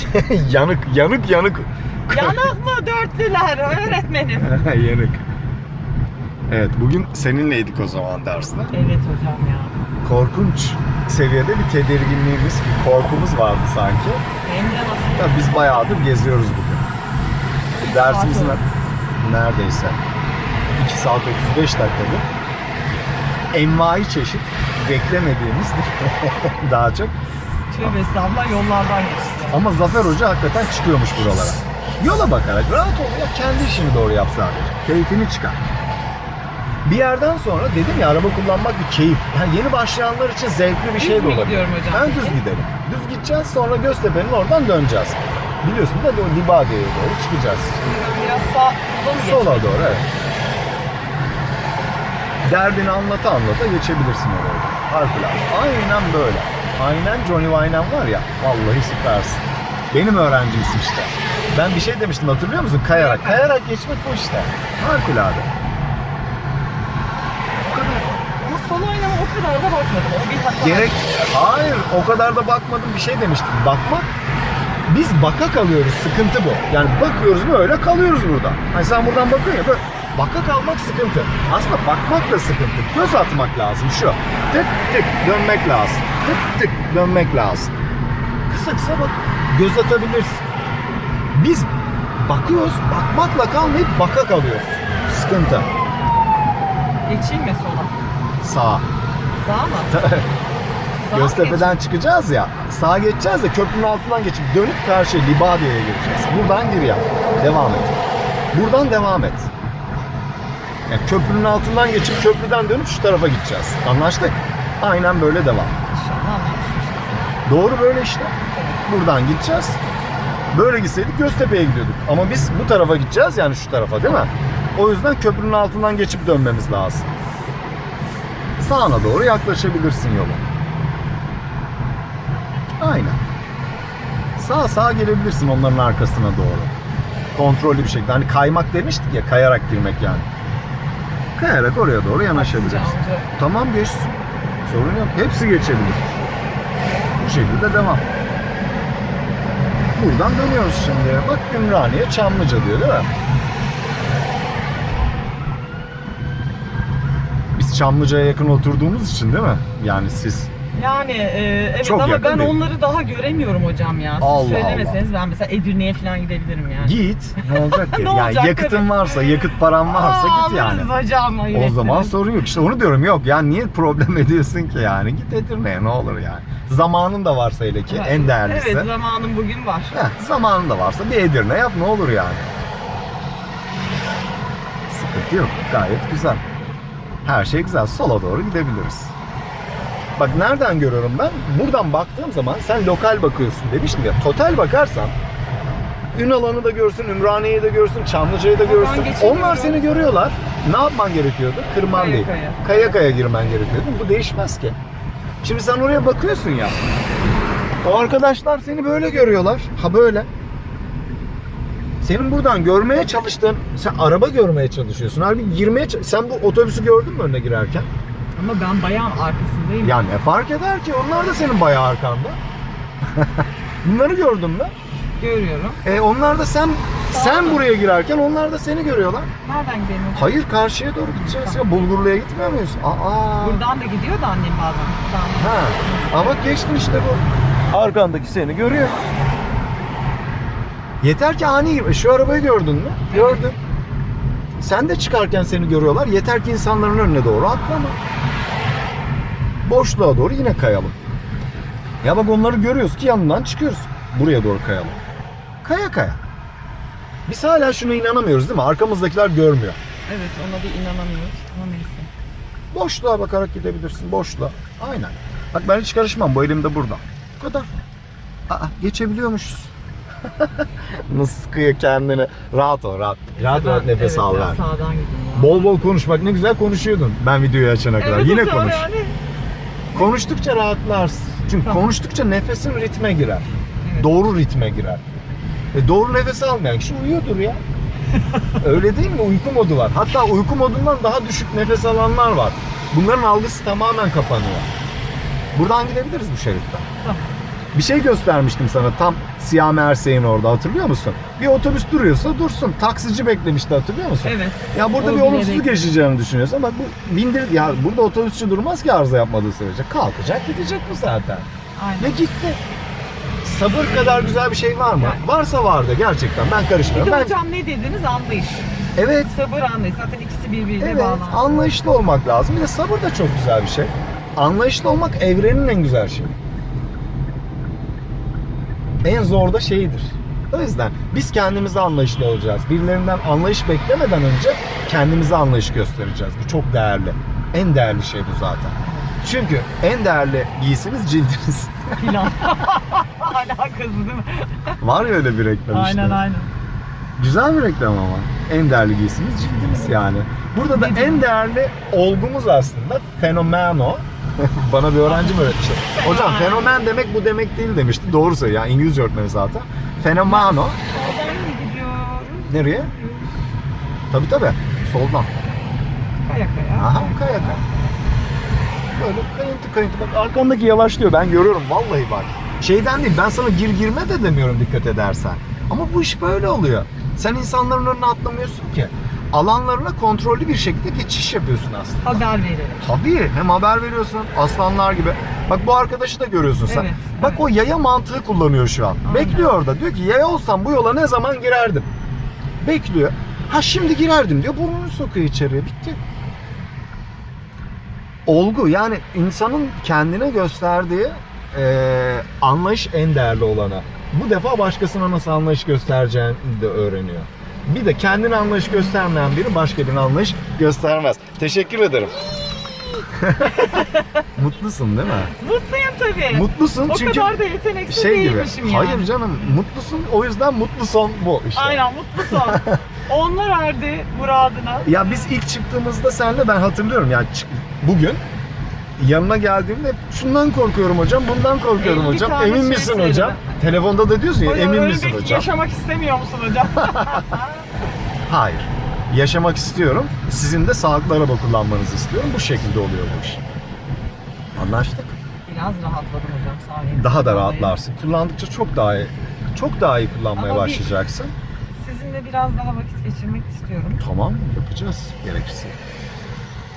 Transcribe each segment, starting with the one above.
yanık, yanık, yanık. Yanık mı dörtlüler öğretmenim? yanık. Evet, bugün seninleydik o zaman derste. Evet hocam ya. Korkunç seviyede bir tedirginliğimiz, bir korkumuz vardı sanki. Hem de nasıl? Tabii biz bayağıdır geziyoruz bugün. Dersimizin saat neredeyse 2 saat 35 dakikadır. Envai çeşit beklemediğimiz daha çok. Tövbe estağfurullah yollardan geçti. Ama Zafer Hoca hakikaten çıkıyormuş buralara. Yola bakarak rahat ol ya kendi işini doğru yap sadece. Keyfini çıkar. Bir yerden sonra dedim ya araba kullanmak bir keyif. Yani yeni başlayanlar için zevkli bir Düz şey de mü olabilir. gidiyorum hocam Ben peki? düz gidelim. Düz gideceğiz sonra Göztepe'nin oradan döneceğiz. Biliyorsun da o Libadiye'ye doğru çıkacağız. Biraz sağ sola mı geçti? Sola doğru evet. Derdini anlata anlata geçebilirsin oraya. Harikulade. Aynen böyle. Aynen Johnny Wyman var ya. Vallahi süpersin. Benim öğrencimsin işte. Ben bir şey demiştim hatırlıyor musun? Kayarak. Kayarak geçmek bu işte. Harikulade. O kadar. Ama sol oynama o kadar da bakmadım. O bir hata. Gerek... Hayır o kadar da bakmadım bir şey demiştim. Bakmak biz baka kalıyoruz. Sıkıntı bu. Yani bakıyoruz böyle kalıyoruz burada. Hani sen buradan bakıyorsun ya böyle baka kalmak sıkıntı. Aslında bakmak da sıkıntı. Göz atmak lazım şu. Tık tık dönmek lazım. Tık tık dönmek lazım. Kısa kısa bak. Göz atabilirsin. Biz bakıyoruz. Bakmakla kalmayıp baka kalıyoruz. Sıkıntı. Geçeyim mi sola? Sağ. Sağ mı? Sağ mı Göztepe'den çıkacağız ya. Sağa geçeceğiz de köprünün altından geçip dönüp karşı Libadiye'ye gireceğiz. Buradan gir ya. Devam et. Buradan devam et. Yani köprünün altından geçip köprüden dönüp şu tarafa gideceğiz. Anlaştık? Aynen böyle devam. Doğru böyle işte. Buradan gideceğiz. Böyle gitseydik Göztepe'ye gidiyorduk. Ama biz bu tarafa gideceğiz yani şu tarafa değil mi? O yüzden köprünün altından geçip dönmemiz lazım. Sağına doğru yaklaşabilirsin yola. Aynen. Sağ sağa gelebilirsin onların arkasına doğru. Kontrollü bir şekilde. Hani kaymak demiştik ya kayarak girmek yani. Kayarak oraya doğru yanaşabilirsin. Amca. Tamam geçsin. Sorun yok. Hepsi geçebilir. Bu şekilde devam. Buradan dönüyoruz şimdi. Bak Ümraniye Çamlıca diyor değil mi? Biz Çamlıca'ya yakın oturduğumuz için değil mi? Yani siz. Yani e, evet Çok ama yakın ben değil. onları daha göremiyorum hocam ya. Siz Allah söylemeseniz ben mesela Edirne'ye falan gidebilirim yani. Git. Ne olacak ki? Ne yani olacak, yakıtın evet. varsa, yakıt paran varsa Aa, git yani. alırız hocam. O hayır zaman sorun yok. İşte onu diyorum yok. Yani niye problem ediyorsun ki yani? Git Edirne'ye ne olur yani. Zamanın da varsa hele ki Evet. en değerlisi. Evet zamanım bugün var. Heh, zamanın da varsa bir Edirne yap ne olur yani. Sıkıntı yok. Gayet güzel. Her şey güzel. Sola doğru gidebiliriz. Bak nereden görüyorum ben? Buradan baktığım zaman sen lokal bakıyorsun demiştim ya. Total bakarsan Ünalan'ı da görsün, Ümraniye'yi de görsün, Çamlıca'yı da görsün. Onlar seni görüyorlar. Ne yapman gerekiyordu? Kırman Kaya değil. kaya. Kaya kaya girmen gerekiyordu. Bu değişmez ki. Şimdi sen oraya bakıyorsun ya. O arkadaşlar seni böyle görüyorlar. Ha böyle. Senin buradan görmeye çalıştığın, sen araba görmeye çalışıyorsun. Halbuki girmeye sen bu otobüsü gördün mü önüne girerken? Ama ben bayan arkasındayım. Ya ne fark eder ki? Onlar da senin bayağı arkanda. Bunları gördün mü? Görüyorum. E onlar da sen sen buraya girerken onlar da seni görüyorlar. Nereden gidelim hocam? Hayır karşıya doğru gideceğiz ya. Bulgurlu'ya gitmiyor muyuz? Aa. Buradan da gidiyor da annem bazen. Buradan. Ha. Ama geçtin işte bu. Arkandaki seni görüyor. Yeter ki ani. Şu arabayı gördün mü? Gördüm. Sen de çıkarken seni görüyorlar. Yeter ki insanların önüne doğru atlama. Boşluğa doğru yine kayalım. Ya bak onları görüyoruz ki yanından çıkıyoruz. Buraya doğru kayalım. Kaya kaya. Biz hala şuna inanamıyoruz değil mi? Arkamızdakiler görmüyor. Evet ona da inanamıyoruz. Ama neyse. Boşluğa bakarak gidebilirsin. Boşluğa. Aynen. Bak ben hiç karışmam. Bu elimde burada. Bu kadar. Aa, geçebiliyormuşuz. Nasıl sıkıyor kendini. Rahat ol rahat. Rahat rahat nefes evet, al ver. Sağdan. Bol bol konuş. Bak ne güzel konuşuyordun. Ben videoyu açana kadar. Evet Yine konuş. yani. Konuştukça rahatlarsın. Çünkü Tamam. konuştukça nefesin ritme girer. Evet. Doğru ritme girer. E doğru nefes almayan kişi uyuyordur ya. Öyle değil mi? Uyku modu var. Hatta uyku modundan daha düşük nefes alanlar var. Bunların algısı tamamen kapanıyor. Buradan gidebiliriz bu şeritten. Tamam. Bir şey göstermiştim sana tam Siyah Mersey'in orada hatırlıyor musun? Bir otobüs duruyorsa dursun. Taksici beklemişti hatırlıyor musun? Evet. Ya burada O bir bile olumsuzluk bekliyor. yaşayacağını düşünüyorsun ama bu bindir ya burada otobüsçü durmaz ki arıza yapmadığı sürece. Kalkacak gidecek bu zaten. Aynen. Ve gitti. Sabır kadar güzel bir şey var mı? Varsa vardı gerçekten. Ben Bir karışmıyorum. de Ben hocam ne dediniz? Anlayış. evet Sabır anlayış. Zaten ikisi birbiriyle Evet, bağlantılı. anlayışlı olmak lazım. Bir de sabır da çok güzel bir şey. Anlayışlı olmak evrenin en güzel şeyi. En zor da şeyidir. O yüzden biz kendimize anlayışlı olacağız. Birilerinden anlayış beklemeden önce kendimize anlayış göstereceğiz. Bu çok değerli. En değerli şey bu zaten. Çünkü en değerli giysimiz cildimiz. Filan. Alakası değil mi? Var ya öyle bir reklam işte. Aynen aynen. Güzel bir reklam ama. En değerli giysimiz cildimiz yani. Burada da en değerli olgumuz aslında fenomeno. Bana bir öğrencim öğretmişti. Hocam fenomen demek bu demek değil demişti. Doğru söylüyor. Yani İngilizce öğretmeni zaten. Mı gidiyoruz? Nereye? Tabii tabii. Soldan. Kaya kaya. Aha kaya kaya. Böyle kayıntı kayıntı. Bak arkamdaki yavaşlıyor. Ben görüyorum vallahi bak. Şeyden değil ben sana gir girme de demiyorum dikkat edersen. Ama bu iş böyle oluyor. Sen insanların önüne atlamıyorsun ki. Alanlarına kontrollü bir şekilde geçiş yapıyorsun aslında. Haber verelim. Tabii hem haber veriyorsun aslanlar gibi. Bak bu arkadaşı da görüyorsun sen. Evet, Bak evet. o yaya mantığı kullanıyor şu an. Aynen. Bekliyor orada. Diyor ki yaya olsam bu yola ne zaman girerdim? Bekliyor. Ha şimdi girerdim diyor. Burnunu sokuyor içeriye. Bitti. Olgu yani insanın kendine gösterdiği eee, anlayış en değerli olana. Bu defa başkasına nasıl anlayış göstereceğini de öğreniyor. Bir de kendine anlayış göstermeyen biri başka birine anlayış göstermez. Teşekkür ederim. Mutlusun değil mi? Mutluyum tabii. Mutlusun o çünkü kadar da yeteneksiz şey gibi. değilmişim yani. Hayır canım mutlusun o yüzden mutlu son bu işte. Aynen mutlu son. Onlar erdi muradına. Ya biz ilk çıktığımızda senle ben hatırlıyorum yani bugün yanına geldiğimde şundan korkuyorum hocam, bundan korkuyorum 50 hocam. tane Emin şey misin söyledi. hocam? Telefonda da diyorsun ya Hocam emin öyle misin bir hocam? yaşamak istemiyor musun hocam? Hayır. Yaşamak istiyorum. Sizin de sağlıklı araba kullanmanızı istiyorum. Bu şekilde oluyor bu iş. Anlaştık. Biraz rahatladım hocam sayenizde. Daha da rahatlarsın. Kullandıkça çok daha iyi, çok daha iyi kullanmaya Ama bir- başlayacaksın. Sizinle biraz daha vakit geçirmek istiyorum. Tamam, yapacağız gerekirse.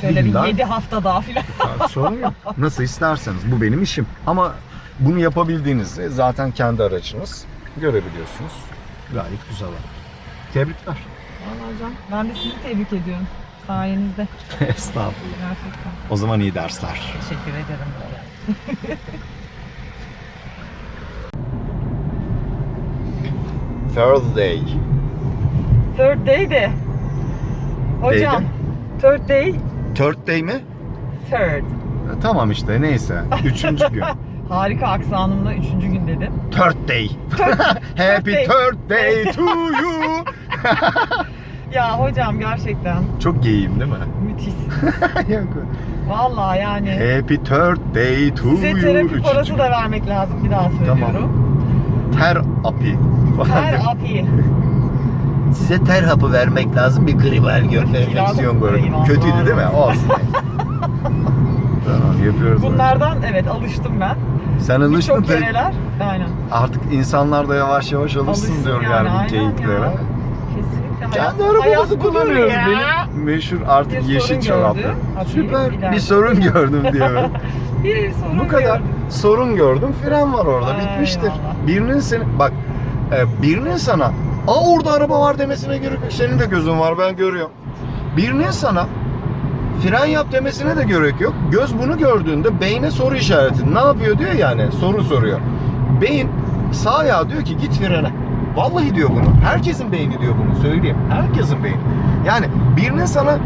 Şöyle bir günden- 7 hafta daha filan. Ya, sorun yok. Nasıl isterseniz. Bu benim işim. Ama bunu yapabildiğinizde zaten kendi aracınız görebiliyorsunuz. Gayet güzel. Tebrikler. Vallahi hocam ben de sizi tebrik ediyorum. Sayenizde Estağfurullah. gerçekten. O zaman iyi dersler. Teşekkür ederim. Thursday. Third day de. Hocam. Third day. Third day mi? Third. E, Tamam işte neyse. Üçüncü gün. Harika aksanımla üçüncü gün dedim. Third day. Happy day. third day to you. Ya hocam gerçekten Çok geyiyim değil mi? müthiş. Yok. Vallahi yani. Happy third day to Size you. terapi Üçüncü parası da vermek lazım bir daha söylüyorum. Ter api. Her api. Size ter hapı vermek lazım bir gribal gönlü enfeksiyon. Eyvallah. Kötüydü değil mi? Olsun. tamam yapıyoruz. Bunlardan evet alıştım ben. Sen alıştın pek. kereler. Aynen. Artık insanlar da yavaş yavaş alışsın Alışsın diyorum yani, yani, bu geyiklere. ya. Kesinlikle. Hayat- Kendi arabamızı kullanıyoruz. ya. Benim meşhur artık Bir yeşil çoraplı. gördüm. Süper. ileride. Bir sorun gördüm diyorum. Bir sorun Bu kadar. gördüm. Sorun gördüm. Fren var orada. Ay Bitmiştir. Allah. Birinin seni bak e, birinin sana Aa orada araba var demesine gerek yok. Senin de gözün var ben görüyorum. Birinin sana fren yap demesine de gerek yok. Göz bunu gördüğünde beyne soru işareti. Ne yapıyor diyor yani. Soru soruyor. Beyin sağ ayağı diyor ki git frene. Vallahi diyor bunu. Herkesin beyni diyor bunu. Söyleyeyim. Herkesin beyni. Yani birinin sana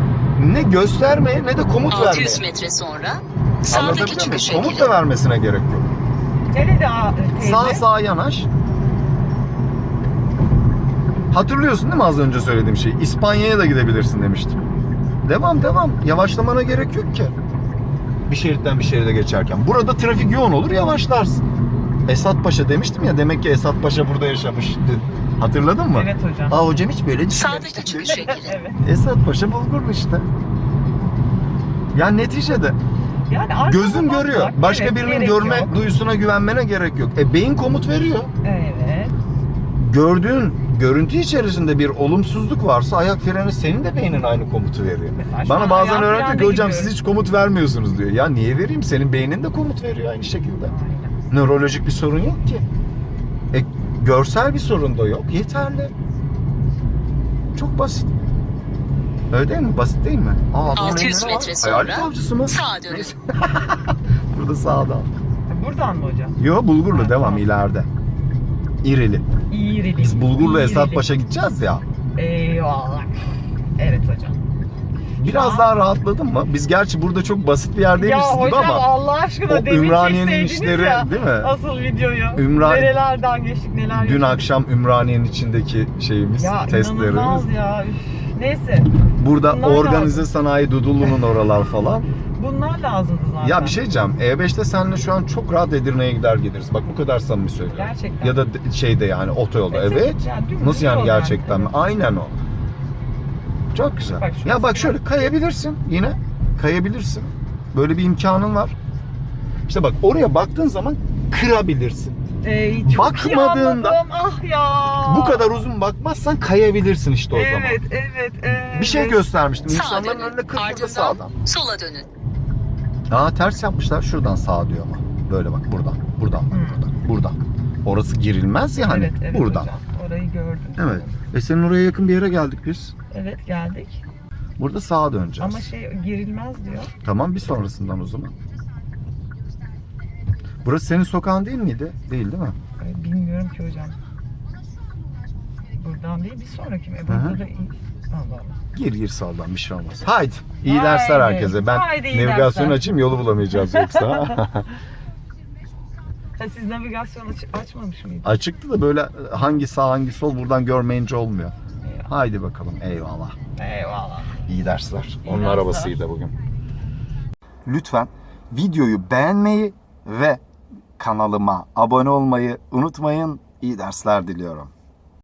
ne göstermeye ne de komut vermeye. 600 metre sonra sağdaki çıkışa Komut da vermesine gerek yok. Nerede a- teyze? Sağ sağ yanaş. Hatırlıyorsun değil mi az önce söylediğim şeyi? İspanya'ya da gidebilirsin demiştim. Devam devam. Yavaşlamana gerek yok ki. Bir şeritten bir şeride geçerken. Burada trafik yoğun olur yavaşlarsın. Esat Paşa demiştim ya demek ki Esat Paşa burada yaşamış. Hatırladın mı? Evet hocam. Aa hocam hiç böyle Sağdaki çıkışa girin. evet. Esat Paşa Bulgurlu işte. Yani neticede Yani Gözün görüyor. Başka evet, birinin görme yok. duyusuna güvenmene gerek yok. E beyin komut veriyor. Evet. Gördüğün görüntü içerisinde bir olumsuzluk varsa ayak freni senin de beynin aynı komutu veriyor. Mesela şu Bana an bazen ki frende hocam siz hiç komut vermiyorsunuz diyor. Ya niye vereyim? Senin beynin de komut veriyor aynı şekilde. Aynen. Nörolojik bir sorun yok ki. E, görsel bir sorun da yok. Yeterli. Çok basit. Öyle değil mi? Basit değil mi? Aa, adamın 600 elinde ne var? metre Hayalet sonra avcısı mı? sağa dönün. Burada sağda. Buradan mı hocam? Yo Bulgurlu Ha, devam tamam. ileride. İrili. İğrili. Biz Bulgurlu İğrili. Esatpaşa gideceğiz ya. Eyvallah. Evet hocam. Biraz Ya. daha rahatladın mı? Biz gerçi burada çok basit bir Ya yerdeymişiz gibi hocam ama Allah aşkına o demin Ümraniye'nin işleri ya. değil mi? Asıl videoyu. Ümran- Nerelerden geçtik neler Dün yaşadık. akşam Ümraniye'nin içindeki şeyimiz, Ya testlerimiz. ya. Üf. Neyse. Burada Bunlar organize lazım. sanayi Dudullu'nun oralar falan. Bunlar lazımdı zaten. Ya bir şey diyeceğim. E5'te seninle şu an çok rahat Edirne'ye gider geliriz. Bak bu kadar samimi söylüyorum. Gerçekten. Ya da de- şeyde yani otoyolda. Evet, Evet. evet. Yani Nasıl yani gerçekten mi? evet. Aynen o. Çok güzel. Bak ya bak şöyle kayabilirsin yine. Kayabilirsin. Böyle bir imkanın var. İşte bak oraya baktığın zaman kırabilirsin. Ee, çok Bakmadığında-. Ah ya. Bu kadar uzun bakmazsan kayabilirsin işte o evet, zaman. Evet, evet, Bir şey göstermiştim. Sağa İnsanların dönün. önüne Ardından sağdan. sola dönün. Aa ters yapmışlar. Şuradan sağ diyor ama. Böyle bak buradan. Buradan bak Hmm. buradan. Buradan. Orası girilmez ya hani. Evet, evet buradan. hocam. Orayı gördüm. Evet. E senin oraya yakın bir yere geldik biz. Evet geldik. Burada sağa döneceğiz. Ama şey girilmez diyor. Tamam bir sonrasından o zaman. Burası senin sokağın değil miydi? Değil değil mi? Bilmiyorum ki hocam. Buradan değil bir sonraki mi? E, Hı Burada hı. da. Gir gir sağdan bir şey olmaz. Haydi. İyi Haydi. dersler herkese. Ben Haydi iyi navigasyon dersler. açayım yolu bulamayacağız yoksa. Ha, siz navigasyon aç- açmamış mıydınız? Açıktı da böyle hangi sağ hangi sol buradan görmeyince olmuyor. Eyvallah. Haydi bakalım. Eyvallah. Eyvallah. İyi dersler. İyi Onun dersler. arabasıydı bugün. Lütfen videoyu beğenmeyi ve kanalıma abone olmayı unutmayın. İyi dersler diliyorum.